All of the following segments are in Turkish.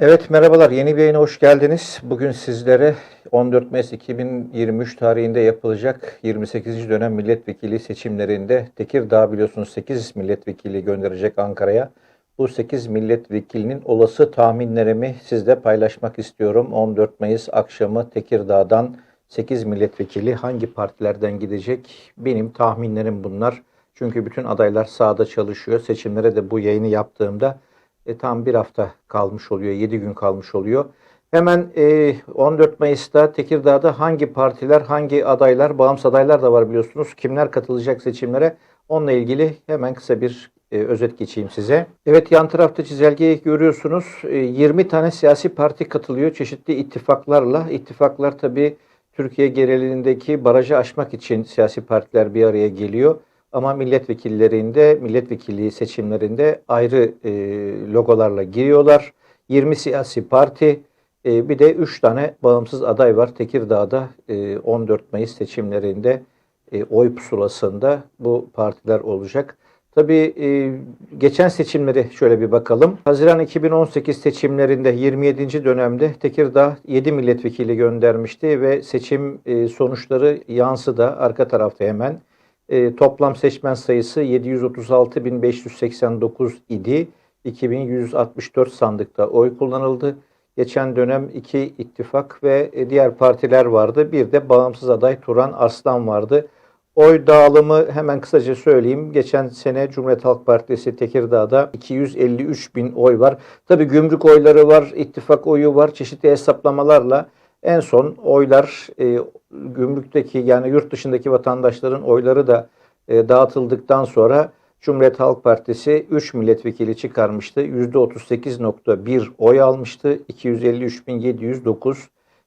Evet merhabalar yeni bir yayına hoş geldiniz. Bugün sizlere 14 Mayıs 2023 tarihinde yapılacak 28. dönem milletvekili seçimlerinde Tekirdağ biliyorsunuz 8 milletvekili gönderecek Ankara'ya. Bu 8 milletvekilinin olası tahminlerimi sizle paylaşmak istiyorum. 14 Mayıs akşamı Tekirdağ'dan 8 milletvekili hangi partilerden gidecek? Benim tahminlerim bunlar. Çünkü bütün adaylar sahada çalışıyor. Seçimlere de bu yayını yaptığımda e, tam bir hafta kalmış oluyor, 7 gün kalmış oluyor. Hemen e, 14 Mayıs'ta Tekirdağ'da hangi partiler, hangi adaylar, bağımsız adaylar da var biliyorsunuz. Kimler katılacak seçimlere? Onunla ilgili hemen kısa bir e, özet geçeyim size. Evet yan tarafta çizelgeyi görüyorsunuz. E, 20 tane siyasi parti katılıyor çeşitli ittifaklarla. İttifaklar tabii Türkiye genelindeki barajı aşmak için siyasi partiler bir araya geliyor. Ama milletvekillerinde, milletvekilliği seçimlerinde ayrı e, logolarla giriyorlar. 20 siyasi parti, e, bir de 3 tane bağımsız aday var. Tekirdağ'da e, 14 Mayıs seçimlerinde e, oy pusulasında bu partiler olacak. Tabii e, geçen seçimleri şöyle bir bakalım. Haziran 2018 seçimlerinde 27. dönemde Tekirdağ 7 milletvekili göndermişti ve seçim e, sonuçları yansıdı arka tarafta hemen. E, toplam seçmen sayısı 736.589 idi. 2164 sandıkta oy kullanıldı. Geçen dönem iki ittifak ve e, diğer partiler vardı. Bir de bağımsız aday Turan Arslan vardı. Oy dağılımı hemen kısaca söyleyeyim. Geçen sene Cumhuriyet Halk Partisi Tekirdağ'da 253 bin oy var. Tabi gümrük oyları var, ittifak oyu var. Çeşitli hesaplamalarla en son oylar e, gümrükteki yani yurt dışındaki vatandaşların oyları da e, dağıtıldıktan sonra Cumhuriyet Halk Partisi 3 milletvekili çıkarmıştı. %38.1 oy almıştı. 253.709.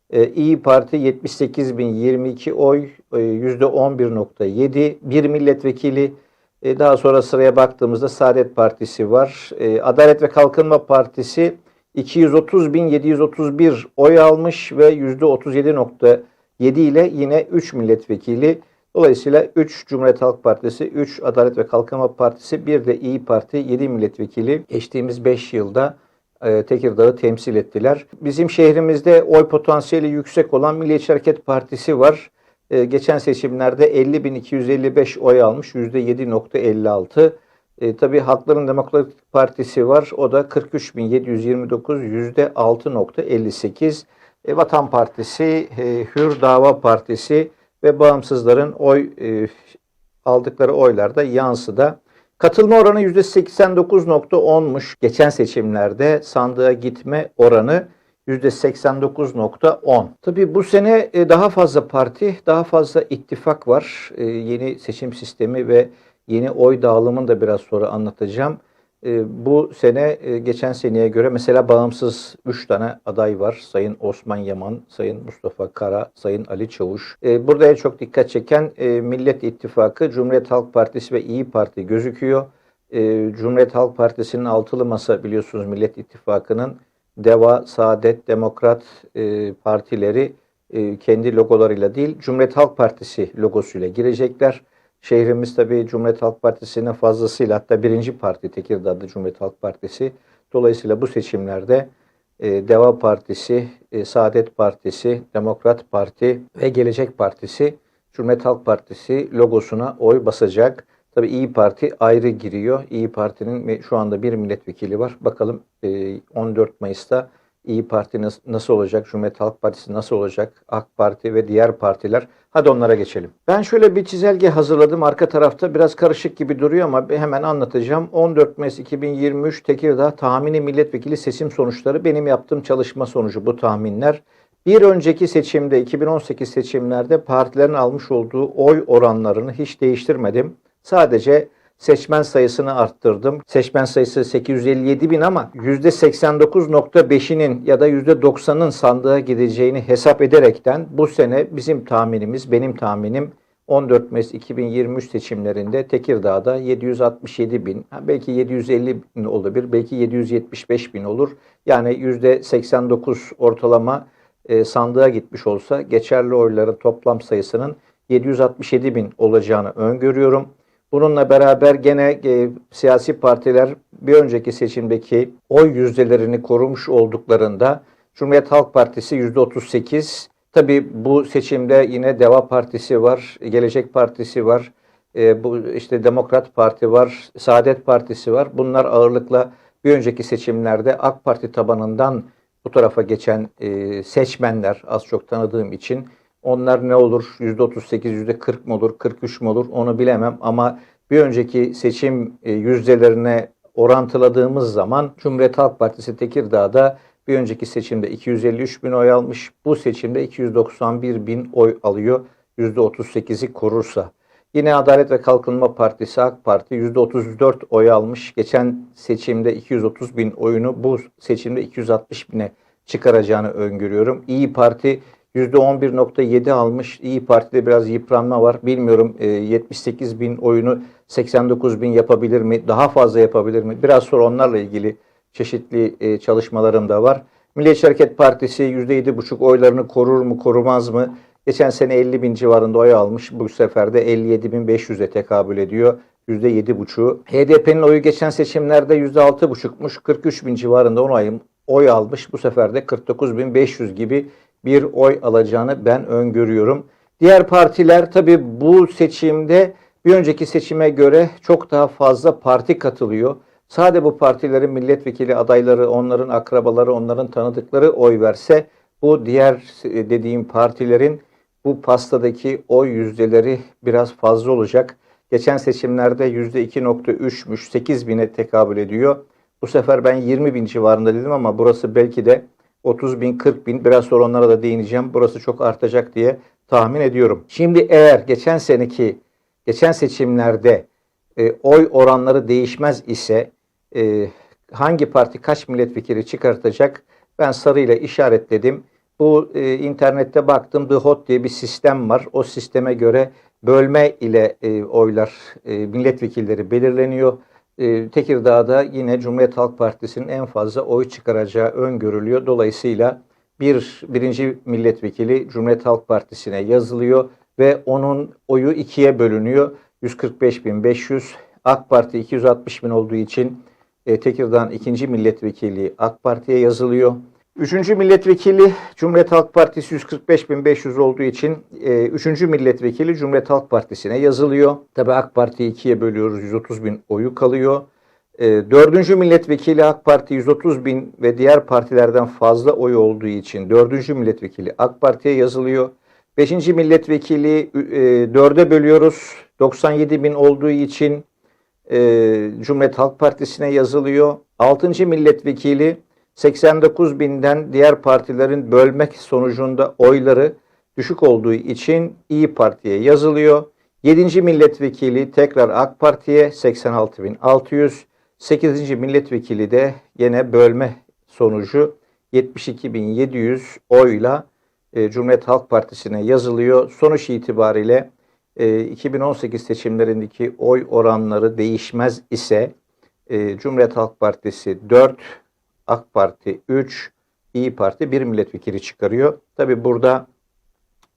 E, İyi Parti 78.022 oy, e, %11.7. Bir milletvekili e, daha sonra sıraya baktığımızda Saadet Partisi var. E, Adalet ve Kalkınma Partisi 230.731 oy almış ve %37.7 ile yine 3 milletvekili. Dolayısıyla 3 Cumhuriyet Halk Partisi, 3 Adalet ve Kalkınma Partisi, bir de İyi Parti 7 milletvekili geçtiğimiz 5 yılda e, Tekirdağ'ı temsil ettiler. Bizim şehrimizde oy potansiyeli yüksek olan Milliyetçi Hareket Partisi var. E, geçen seçimlerde 50.255 oy almış, %7.56. E, tabii Halkların Demokratik Partisi var. O da 43.729 %6.58. E, Vatan Partisi, e, Hür Dava Partisi ve bağımsızların oy e, aldıkları oylarda yansıda. Katılma oranı %89.10'muş. Geçen seçimlerde sandığa gitme oranı %89.10. Tabii bu sene e, daha fazla parti, daha fazla ittifak var. E, yeni seçim sistemi ve yeni oy dağılımını da biraz sonra anlatacağım. E, bu sene e, geçen seneye göre mesela bağımsız 3 tane aday var. Sayın Osman Yaman, Sayın Mustafa Kara, Sayın Ali Çavuş. E, burada en çok dikkat çeken e, Millet İttifakı, Cumhuriyet Halk Partisi ve İyi Parti gözüküyor. E, Cumhuriyet Halk Partisi'nin altılı masa biliyorsunuz Millet İttifakı'nın Deva, Saadet, Demokrat e, partileri e, kendi logolarıyla değil Cumhuriyet Halk Partisi logosuyla girecekler. Şehrimiz tabii Cumhuriyet Halk Partisi'nin fazlasıyla hatta birinci parti Tekirdağ'da Cumhuriyet Halk Partisi. Dolayısıyla bu seçimlerde e, Deva Partisi, e, Saadet Partisi, Demokrat Parti ve Gelecek Partisi Cumhuriyet Halk Partisi logosuna oy basacak. Tabii İyi Parti ayrı giriyor. İyi Parti'nin şu anda bir milletvekili var. Bakalım e, 14 Mayıs'ta İyi Parti nasıl olacak, Cumhuriyet Halk Partisi nasıl olacak, AK Parti ve diğer partiler. Hadi onlara geçelim. Ben şöyle bir çizelge hazırladım. Arka tarafta biraz karışık gibi duruyor ama hemen anlatacağım. 14 Mayıs 2023 Tekirdağ tahmini milletvekili seçim sonuçları benim yaptığım çalışma sonucu bu tahminler. Bir önceki seçimde 2018 seçimlerde partilerin almış olduğu oy oranlarını hiç değiştirmedim. Sadece seçmen sayısını arttırdım. Seçmen sayısı 857 bin ama %89.5'inin ya da %90'ın sandığa gideceğini hesap ederekten bu sene bizim tahminimiz, benim tahminim 14 Mayıs 2023 seçimlerinde Tekirdağ'da 767 bin, belki 750 bin olabilir, belki 775 bin olur. Yani %89 ortalama e, sandığa gitmiş olsa geçerli oyların toplam sayısının 767 bin olacağını öngörüyorum. Bununla beraber gene e, siyasi partiler bir önceki seçimdeki oy yüzdelerini korumuş olduklarında Cumhuriyet Halk Partisi %38. Tabii bu seçimde yine Deva Partisi var, Gelecek Partisi var, e, bu işte Demokrat Parti var, Saadet Partisi var. Bunlar ağırlıkla bir önceki seçimlerde AK Parti tabanından bu tarafa geçen e, seçmenler az çok tanıdığım için onlar ne olur? %38, %40 mı olur? 43 mi olur? Onu bilemem ama bir önceki seçim e, yüzdelerine orantıladığımız zaman Cumhuriyet Halk Partisi Tekirdağ'da bir önceki seçimde 253 bin oy almış. Bu seçimde 291 bin oy alıyor. %38'i korursa. Yine Adalet ve Kalkınma Partisi AK Parti %34 oy almış. Geçen seçimde 230 bin oyunu bu seçimde 260 bine çıkaracağını öngörüyorum. İyi Parti %11.7 almış. İyi Parti'de biraz yıpranma var. Bilmiyorum e, 78 bin oyunu 89 bin yapabilir mi? Daha fazla yapabilir mi? Biraz sonra onlarla ilgili çeşitli e, çalışmalarım da var. Milliyetçi Hareket Partisi %7,5 oylarını korur mu korumaz mı? Geçen sene 50 bin civarında oy almış. Bu sefer de 57 bin 500'e tekabül ediyor. %7,5'u. HDP'nin oyu geçen seçimlerde %6,5'muş. 43 bin civarında oy, almış. Bu sefer de 49 bin 500 gibi bir oy alacağını ben öngörüyorum. Diğer partiler tabii bu seçimde bir önceki seçime göre çok daha fazla parti katılıyor. Sade bu partilerin milletvekili adayları, onların akrabaları, onların tanıdıkları oy verse bu diğer dediğim partilerin bu pastadaki oy yüzdeleri biraz fazla olacak. Geçen seçimlerde %2.3'müş 8 bine tekabül ediyor. Bu sefer ben 20 bin civarında dedim ama burası belki de 30 bin 40 bin biraz sonra onlara da değineceğim. Burası çok artacak diye tahmin ediyorum. Şimdi eğer geçen seneki geçen seçimlerde e, oy oranları değişmez ise e, hangi parti kaç milletvekili çıkartacak ben sarıyla işaretledim. Bu e, internette baktım The Hot diye bir sistem var. O sisteme göre bölme ile e, oylar e, milletvekilleri belirleniyor. E, Tekirdağ'da yine Cumhuriyet Halk Partisi'nin en fazla oy çıkaracağı öngörülüyor. Dolayısıyla bir birinci milletvekili Cumhuriyet Halk Partisi'ne yazılıyor ve onun oyu ikiye bölünüyor. 145.500 AK Parti 260 bin olduğu için e, Tekirdağ'ın ikinci milletvekili AK Parti'ye yazılıyor. Üçüncü milletvekili Cumhuriyet Halk Partisi 145.500 olduğu için e, üçüncü milletvekili Cumhuriyet Halk Partisi'ne yazılıyor. Tabi AK Parti'yi ikiye bölüyoruz 130 bin oyu kalıyor. E, dördüncü milletvekili AK Parti 130 bin ve diğer partilerden fazla oy olduğu için dördüncü milletvekili AK Parti'ye yazılıyor. Beşinci milletvekili e, dörde bölüyoruz 97 bin olduğu için e, Cumhuriyet Halk Partisi'ne yazılıyor. Altıncı milletvekili 89 binden diğer partilerin bölmek sonucunda oyları düşük olduğu için İyi Parti'ye yazılıyor. 7. milletvekili tekrar AK Parti'ye 86.600. 8. milletvekili de yine bölme sonucu 72.700 oyla e, Cumhuriyet Halk Partisi'ne yazılıyor. Sonuç itibariyle e, 2018 seçimlerindeki oy oranları değişmez ise e, Cumhuriyet Halk Partisi 4, AK Parti 3, İyi Parti 1 milletvekili çıkarıyor. Tabi burada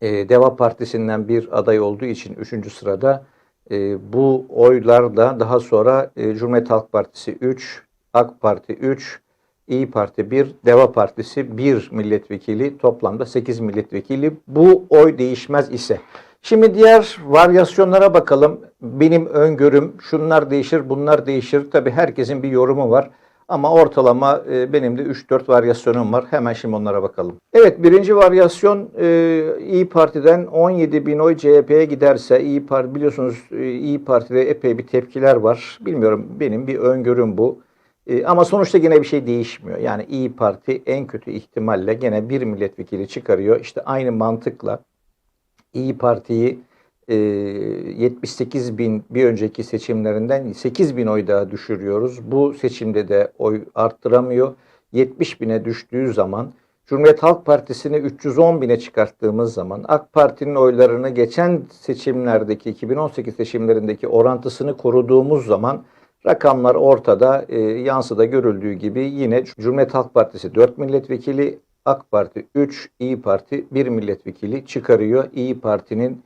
e, Deva Partisi'nden bir aday olduğu için 3. sırada e, bu oylar da daha sonra e, Cumhuriyet Halk Partisi 3, AK Parti 3, İyi Parti 1, Deva Partisi 1 milletvekili toplamda 8 milletvekili. Bu oy değişmez ise. Şimdi diğer varyasyonlara bakalım. Benim öngörüm şunlar değişir, bunlar değişir. Tabi herkesin bir yorumu var. Ama ortalama e, benim de 3-4 varyasyonum var. Hemen şimdi onlara bakalım. Evet birinci varyasyon e, İyi Parti'den 17 bin oy CHP'ye giderse İyi Parti biliyorsunuz e, İyi Parti'de epey bir tepkiler var. Bilmiyorum benim bir öngörüm bu. E, ama sonuçta yine bir şey değişmiyor. Yani İyi Parti en kötü ihtimalle gene bir milletvekili çıkarıyor. İşte aynı mantıkla İyi Parti'yi 78 bin bir önceki seçimlerinden 8 bin oy daha düşürüyoruz. Bu seçimde de oy arttıramıyor. 70 bine düştüğü zaman Cumhuriyet Halk Partisi'ni 310 bine çıkarttığımız zaman AK Parti'nin oylarını geçen seçimlerdeki 2018 seçimlerindeki orantısını koruduğumuz zaman rakamlar ortada e, yansıda görüldüğü gibi yine Cumhuriyet Halk Partisi 4 milletvekili AK Parti 3, İyi Parti 1 milletvekili çıkarıyor. İyi Parti'nin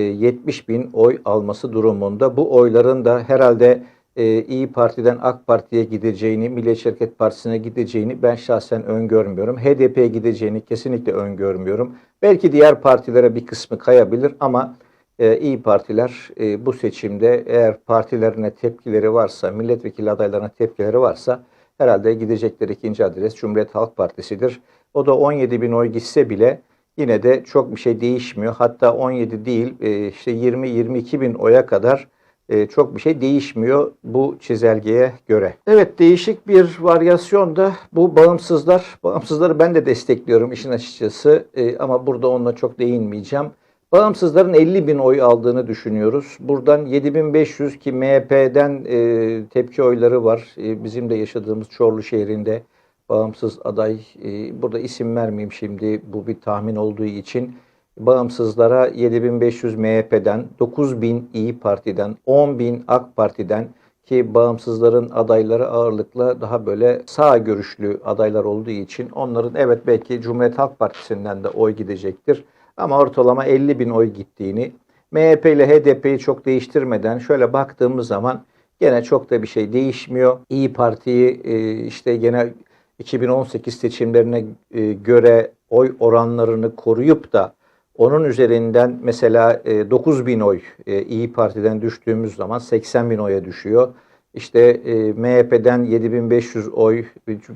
70 bin oy alması durumunda. Bu oyların da herhalde e, İyi Parti'den AK Parti'ye gideceğini, Milliyetçi Hareket Partisi'ne gideceğini ben şahsen öngörmüyorum. HDP'ye gideceğini kesinlikle öngörmüyorum. Belki diğer partilere bir kısmı kayabilir ama e, İyi Partiler e, bu seçimde eğer partilerine tepkileri varsa, milletvekili adaylarına tepkileri varsa herhalde gidecekleri ikinci adres Cumhuriyet Halk Partisi'dir. O da 17 bin oy gitse bile yine de çok bir şey değişmiyor. Hatta 17 değil e, işte 20-22 bin oya kadar e, çok bir şey değişmiyor bu çizelgeye göre. Evet değişik bir varyasyon da bu bağımsızlar. Bağımsızları ben de destekliyorum işin açıkçası E, ama burada onunla çok değinmeyeceğim. Bağımsızların 50 bin oy aldığını düşünüyoruz. Buradan 7500 ki MHP'den tepki oyları var. Bizim de yaşadığımız Çorlu şehrinde bağımsız aday. E, burada isim vermeyeyim şimdi bu bir tahmin olduğu için. Bağımsızlara 7500 MHP'den, 9000 İyi Parti'den, 10000 AK Parti'den ki bağımsızların adayları ağırlıkla daha böyle sağ görüşlü adaylar olduğu için onların evet belki Cumhuriyet Halk Partisi'nden de oy gidecektir. Ama ortalama 50 bin oy gittiğini, MHP ile HDP'yi çok değiştirmeden şöyle baktığımız zaman gene çok da bir şey değişmiyor. İyi Parti'yi e, işte gene 2018 seçimlerine e, göre oy oranlarını koruyup da onun üzerinden mesela e, 9 bin oy e, İyi Parti'den düştüğümüz zaman 80 bin oya düşüyor. İşte e, MHP'den 7500 oy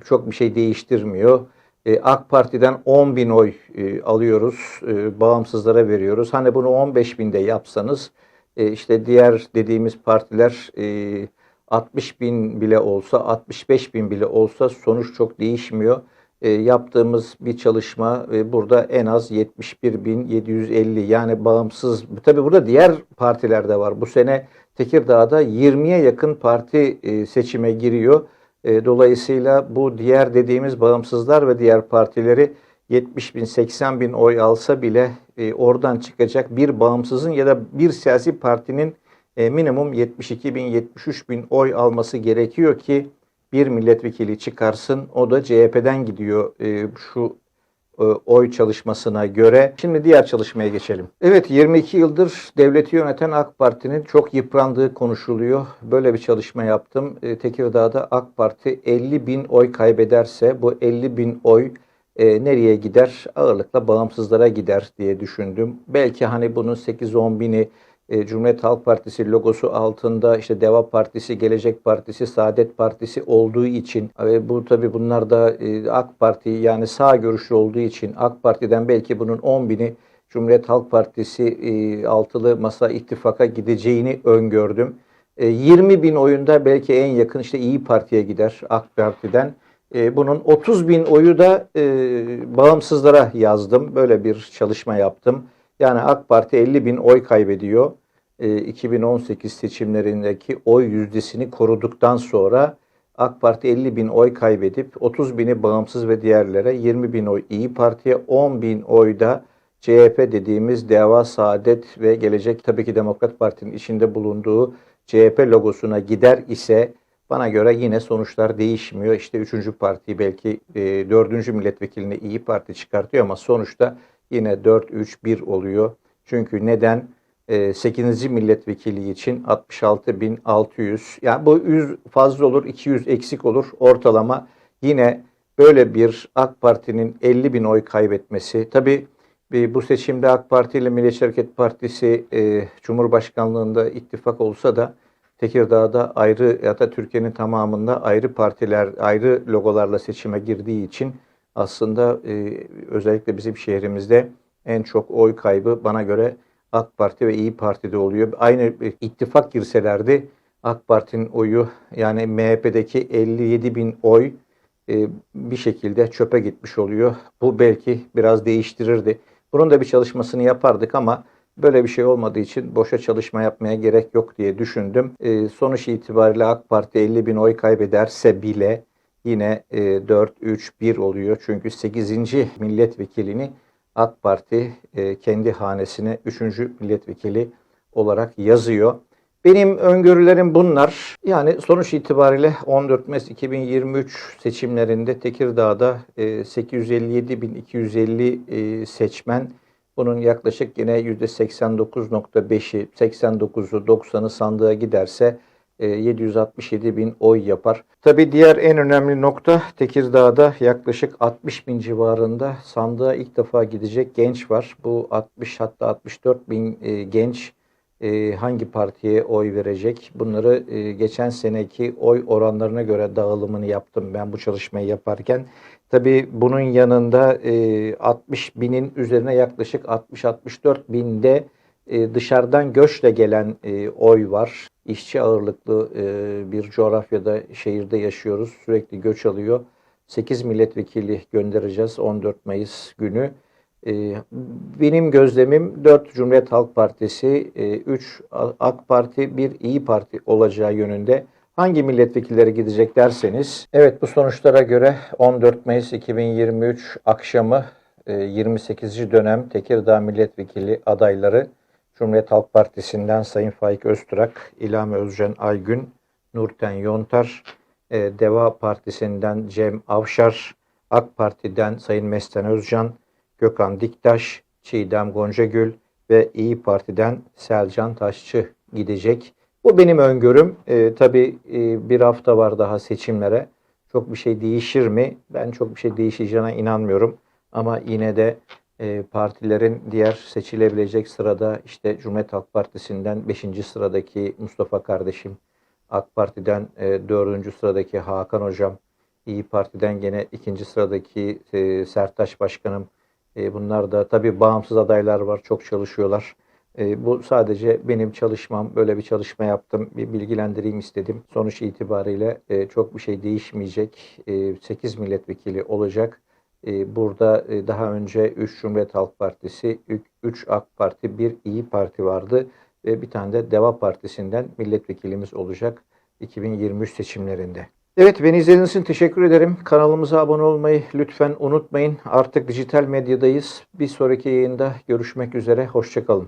çok bir şey değiştirmiyor. E, AK Parti'den 10 bin oy e, alıyoruz, e, bağımsızlara veriyoruz. Hani bunu 15 binde yapsanız e, işte diğer dediğimiz partiler e, 60 bin bile olsa, 65 bin bile olsa sonuç çok değişmiyor. E, yaptığımız bir çalışma e, burada en az 71.750 yani bağımsız. Tabi burada diğer partiler de var. Bu sene Tekirdağ'da 20'ye yakın parti e, seçime giriyor. E, dolayısıyla bu diğer dediğimiz bağımsızlar ve diğer partileri 70 bin 80 bin oy alsa bile e, oradan çıkacak bir bağımsızın ya da bir siyasi partinin e, minimum 72 bin 73 bin oy alması gerekiyor ki bir milletvekili çıkarsın. O da CHP'den gidiyor e, şu e, oy çalışmasına göre. Şimdi diğer çalışmaya geçelim. Evet 22 yıldır devleti yöneten AK Parti'nin çok yıprandığı konuşuluyor. Böyle bir çalışma yaptım. E, Tekirdağ'da AK Parti 50 bin oy kaybederse bu 50 bin oy e, nereye gider? Ağırlıkla bağımsızlara gider diye düşündüm. Belki hani bunun 8-10 bini e, Cumhuriyet Halk Partisi logosu altında işte Deva Partisi, Gelecek Partisi, Saadet Partisi olduğu için ve bu tabi bunlar da e, AK Parti yani sağ görüşlü olduğu için AK Parti'den belki bunun 10 bini Cumhuriyet Halk Partisi e, altılı masa ittifaka gideceğini öngördüm. E, 20 bin oyunda belki en yakın işte İyi Parti'ye gider AK Parti'den. E, bunun 30 bin oyu da e, bağımsızlara yazdım. Böyle bir çalışma yaptım. Yani AK Parti 50 bin oy kaybediyor. E, 2018 seçimlerindeki oy yüzdesini koruduktan sonra AK Parti 50 bin oy kaybedip 30 bini bağımsız ve diğerlere 20 bin oy İyi Parti'ye 10 bin oy da CHP dediğimiz Deva Saadet ve Gelecek tabii ki Demokrat Parti'nin içinde bulunduğu CHP logosuna gider ise bana göre yine sonuçlar değişmiyor. İşte üçüncü parti belki e, dördüncü milletvekilini İyi Parti çıkartıyor ama sonuçta yine 4-3-1 oluyor. Çünkü neden? E, 8. milletvekili için 66.600 yani bu 100 fazla olur 200 eksik olur ortalama yine böyle bir AK Parti'nin 50 bin oy kaybetmesi. Tabi bu seçimde AK Parti ile Milliyetçi Hareket Partisi e, Cumhurbaşkanlığında ittifak olsa da Tekirdağ'da ayrı ya da Türkiye'nin tamamında ayrı partiler, ayrı logolarla seçime girdiği için aslında e, özellikle bizim şehrimizde en çok oy kaybı bana göre AK Parti ve İyi Parti'de oluyor. Aynı ittifak girselerdi AK Parti'nin oyu yani MHP'deki 57 bin oy e, bir şekilde çöpe gitmiş oluyor. Bu belki biraz değiştirirdi. Bunun da bir çalışmasını yapardık ama böyle bir şey olmadığı için boşa çalışma yapmaya gerek yok diye düşündüm. E, sonuç itibariyle AK Parti 50 bin oy kaybederse bile yine e, 4-3-1 oluyor. Çünkü 8. milletvekilini AK Parti e, kendi hanesine 3. milletvekili olarak yazıyor. Benim öngörülerim bunlar. Yani sonuç itibariyle 14 Mayıs 2023 seçimlerinde Tekirdağ'da e, 857.250 e, seçmen Bunun yaklaşık yine %89.5'i, 89'u, 90'ı sandığa giderse e, 767 bin oy yapar. Tabi diğer en önemli nokta Tekirdağ'da yaklaşık 60 bin civarında sandığa ilk defa gidecek genç var. Bu 60 hatta 64 bin e, genç e, hangi partiye oy verecek? Bunları e, geçen seneki oy oranlarına göre dağılımını yaptım ben bu çalışmayı yaparken. Tabii bunun yanında e, 60 binin üzerine yaklaşık 60-64 binde e, dışarıdan göçle gelen e, oy var. İşçi ağırlıklı e, bir coğrafyada, şehirde yaşıyoruz. Sürekli göç alıyor. 8 milletvekili göndereceğiz 14 Mayıs günü. E, benim gözlemim 4 Cumhuriyet Halk Partisi, 3 AK Parti, 1 İyi Parti olacağı yönünde. Hangi milletvekilleri gidecek derseniz, evet bu sonuçlara göre 14 Mayıs 2023 akşamı e, 28. dönem Tekirdağ milletvekili adayları Cumhuriyet Halk Partisi'nden Sayın Faik Öztürk, İlhami Özcan Aygün, Nurten Yontar, e, Deva Partisi'nden Cem Avşar, AK Parti'den Sayın Mesten Özcan, Gökhan Diktaş, Çiğdem Goncagül ve İyi Parti'den Selcan Taşçı gidecek. Bu benim öngörüm. E, tabii e, bir hafta var daha seçimlere. Çok bir şey değişir mi? Ben çok bir şey değişeceğine inanmıyorum. Ama yine de e, partilerin diğer seçilebilecek sırada işte Cumhuriyet Halk Partisi'nden 5. sıradaki Mustafa kardeşim, AK Parti'den e, 4. sıradaki Hakan Hocam, İyi Parti'den gene 2. sıradaki e, Sertaş Başkanım. E, bunlar da tabii bağımsız adaylar var, çok çalışıyorlar. E, bu sadece benim çalışmam. Böyle bir çalışma yaptım. Bir bilgilendireyim istedim. Sonuç itibariyle çok bir şey değişmeyecek. E, 8 milletvekili olacak. E, burada e, daha önce 3 Cumhuriyet Halk Partisi, 3 AK Parti, 1 İyi Parti vardı. Ve bir tane de Deva Partisi'nden milletvekilimiz olacak 2023 seçimlerinde. Evet beni izlediğiniz için teşekkür ederim. Kanalımıza abone olmayı lütfen unutmayın. Artık dijital medyadayız. Bir sonraki yayında görüşmek üzere. Hoşçakalın.